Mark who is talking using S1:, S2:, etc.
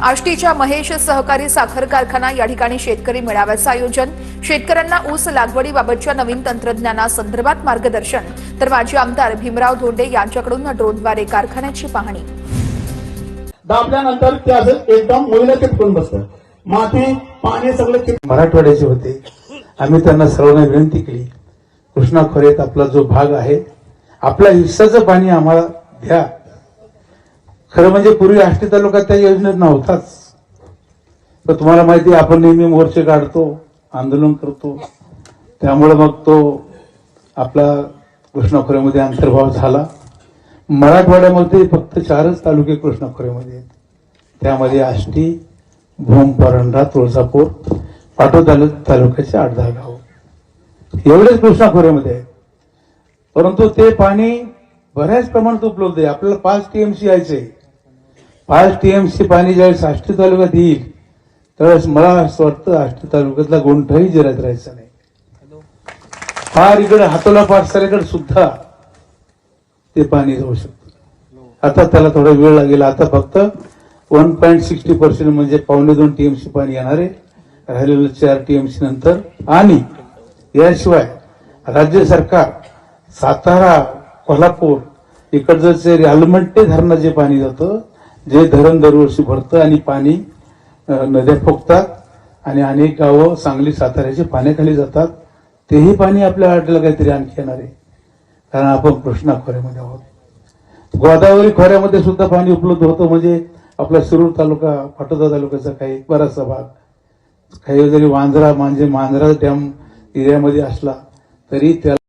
S1: आष्टीच्या महेश सहकारी साखर कारखाना या ठिकाणी शेतकरी मेळाव्याचं आयोजन. शेतकऱ्यांना ऊस लागवडीबाबतच्या नवीन तंत्रज्ञानासंदर्भात मार्गदर्शन. तर माजी आमदार भीमराव धोंडे यांच्याकडून ड्रोनद्वारे कारखान्याची पाहणी.
S2: दाबल्यानंतर ते असं एकदम मुलीला चिटकून बसतं माती पाणी सगळं
S3: मराठवाड्याचे होते. आम्ही त्यांना सर्वांना विनंती केली. कृष्णा खोऱ्यात आपला जो भाग आहे आपल्या हिस्साचं पाणी आम्हाला द्या. खरं म्हणजे पूर्वी आष्टी तालुका त्या योजनेत नव्हताच. तर तुम्हाला माहिती आहे, आपण नेहमी मोर्चे काढतो आंदोलन करतो. त्यामुळे मग तो आपला कृष्णा खोऱ्यामध्ये अंतर्भाव झाला. मराठवाड्यामध्ये फक्त चारच तालुके कृष्णा खोऱ्यामध्ये आहेत. त्यामध्ये आष्टी भूम परंडा तुळजापूर पाटो तालु तालुक्याचे आठ दहा गाव. एवढेच कृष्णा खोऱ्यामध्ये आहेत. परंतु ते पाणी बऱ्याच प्रमाणात उपलब्ध आहे. आपल्याला पाच टीएमसी यायचे. पाच टीएमसी पाणी ज्यावेळेस आष्टी तालुक्यात येईल त्यावेळेस मला असं वाटतं आष्टी तालुक्यातला गोंठही जिरायत राहायचा नाही. फार इकडे हातोला पाठशाळेकडे सुद्धा ते पाणी जाऊ शकतं. आता त्याला थोडा वेळ लागेल. आता फक्त वन पॉईंट सिक्स्टी पर्सेंट म्हणजे पावणे दोन टीएमसी पाणी येणार आहे. राहिलेलं चार टीएमसी नंतर. आणि याशिवाय राज्य सरकार सातारा कोल्हापूर इकडचं जे आलमट्टे धरणात जे पाणी जातं जे धरण दरवर्षी भरतं आणि पाणी नद्या फुगतात आणि अनेक गावं सांगली साताऱ्याचे पाण्याखाली जातात तेही पाणी आपल्या वाटेला काहीतरी आणखी येणार आहे. कारण आपण कृष्णा खोऱ्यामध्ये आहोत. गोदावरी खोऱ्यामध्ये सुद्धा पाणी उपलब्ध होतं म्हणजे आपला शिरूर तालुका पाटोदा तालुक्याचा काही बराचसा भाग. काही जरी वांजरा म्हणजे मांजरा डॅम एरियामध्ये असला तरी त्याला